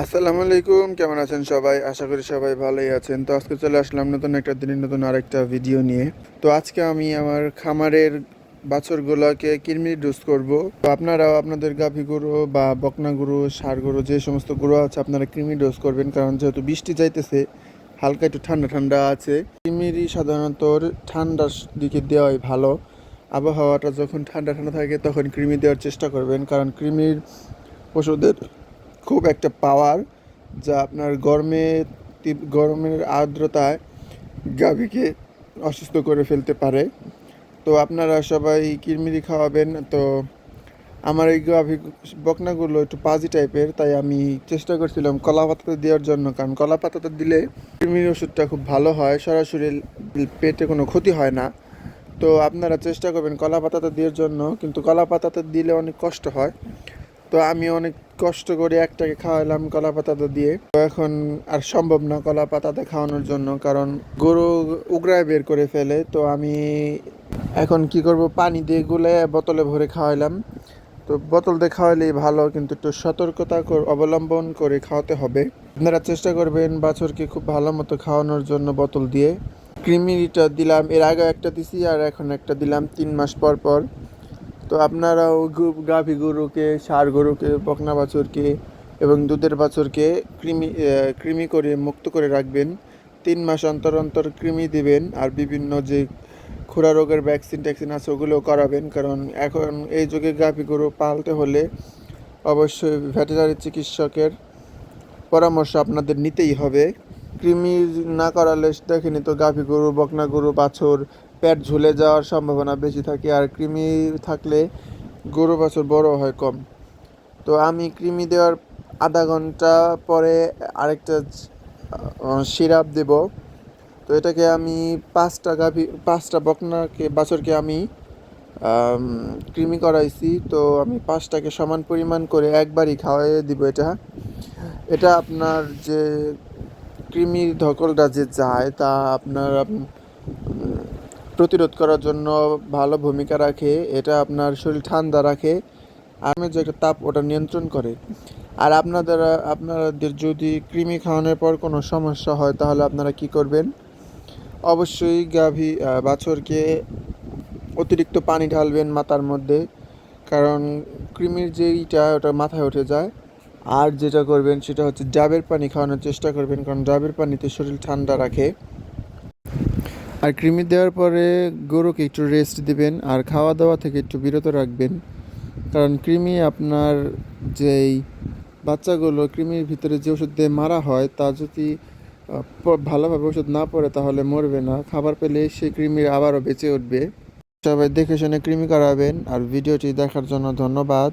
আসসালামু আলাইকুম, কেমন আছেন সবাই? আশা করি সবাই ভালোই আছেন। তো আজকে চলে আসলাম নতুন একটা দিনের নতুন আরেকটা ভিডিও নিয়ে। তো আজকে আমি আমার খামারের বাছরগুলোকে কৃমি ডোজ করব। তো আপনারাও আপনাদের গাভী গরু বা বকনা গরু, সার গরু, যে সমস্ত গরু আছে, আপনারা কৃমি ডোজ করবেন। কারণ যেহেতু বৃষ্টি যাইতেছে, হালকা একটু ঠান্ডা ঠান্ডা আছে। কৃমিরই সাধারণত ঠান্ডার দিকে দেওয়াই ভালো। আবহাওয়াটা যখন ঠান্ডা ঠান্ডা থাকে, তখন কৃমি দেওয়ার চেষ্টা করবেন। কারণ কৃমির ওষুধের খুব একটা পাওয়ার যা আপনার গরমে গরমের আর্দ্রতায় গাভীকে অসুস্থ করে ফেলতে পারে। তো আপনারা সবাই কিরমিরি খাওয়াবেন। তো আমার এই গাভী বকনাগুলো একটু পাজি টাইপের, তাই আমি চেষ্টা করছিলাম কলা পাতাতে দেওয়ার জন্য। কারণ কলা পাতাতে দিলে কৃমির ওষুধটা খুব ভালো হয়, সরাসরি পেটে কোনো ক্ষতি হয় না। তো আপনারা চেষ্টা করবেন কলা পাতাতে দেওয়ার জন্য, কিন্তু কলা পাতাতে দিলে অনেক কষ্ট হয়। তো আমি অনেক কষ্ট করে একটাকে খাওয়ালাম কলা পাতাতে দিয়ে। তো এখন আর সম্ভব না কলা পাতাতে খাওয়ানোর জন্য, কারণ গরু উগড়ায় বের করে ফেলে। তো আমি এখন কি করব, পানি দিয়ে গুলে বোতলে ভরে খাওয়াইলাম। তো বোতল দিয়ে খাওয়ালেই ভালো, কিন্তু একটু সতর্কতা অবলম্বন করে খাওয়াতে হবে। আপনারা চেষ্টা করবেন বাছুরকে খুব ভালো মতো খাওয়ানোর জন্য বোতল দিয়ে। ক্রিমিটা দিলাম, এর আগে একটা দিছি, আর এখন একটা দিলাম তিন মাস পর পর। তো আপনারাও গাভী গরুকে, ষাঁড় গরুকে, বকনা বাছুরকে এবং দুধের বাছুরকে কৃমি কৃমি করে মুক্ত করে রাখবেন। তিন মাস অন্তর অন্তর কৃমি দিবেন আর বিভিন্ন যে খুরা রোগের ভ্যাকসিন ট্যাকসিন আছে ওগুলো করাবেন। কারণ এখন এই যুগে গাভী গরু পালতে হলে অবশ্যই ভেটেরিনারি চিকিৎসকের পরামর্শ আপনাদের নিতেই হবে। কৃমি না করালে দেখেনি তো গাভী গরু, বকনা গরু, বাছুর, পেট ঝুলে যাওয়ার সম্ভাবনা বেশি থাকে আর কৃমি থাকলে গরু, বাছুর বড় হয় কম। তো আমি কৃমি দেওয়ার আধা ঘণ্টা পরে আরেকটা সিরাপ দেব। তো এটাকে আমি পাঁচটা গাভী, পাঁচটা বকনাকে, বাছুরকে আমি, কৃমি করাইছি। তো আমি পাঁচটাকে সমান পরিমাণ করে একবারই খাওয়াই দিব এটা। এটা আপনার যে কৃমির ধকলটা যে যায়, তা আপনার প্রতিরোধ করার জন্য ভালো ভূমিকা রাখে, এটা আপনার শরীর ঠান্ডা রাখে আমি যে একটা তাপ ওটা নিয়ন্ত্রণ করে। আর আপনাদের আপনাদের যদি কৃমি খাওয়ানোর পর কোনো সমস্যা হয়, তাহলে আপনারা কি করবেন? অবশ্যই গাভী বাছরকে অতিরিক্ত পানি ঢালবেন মাথার মধ্যে, কারণ কৃমির যে ইটা ওটা মাথায় উঠে যায়। আর যেটা করবেন সেটা হচ্ছে ডাবের পানি খাওয়ানোর চেষ্টা করবেন, কারণ ডাবের পানিতে শরীর ঠান্ডা রাখে। আর কৃমি দেওয়ার পরে গরুকে একটু রেস্ট দিবেন, আর খাওয়া দাওয়া থেকে একটু বিরত রাখবেন। কারণ কৃমি আপনার যেই বাচ্চাগুলো কৃমির ভিতরে যে ওষুধ দিয়ে মারা হয়, তা যদি ভালোভাবে ওষুধ না পড়ে তাহলে মরবে না। খাবার পেলে সেই কৃমির আবারও বেঁচে উঠবে। সবাই দেখে শুনে কৃমি করাবেন, আর ভিডিওটি দেখার জন্য ধন্যবাদ।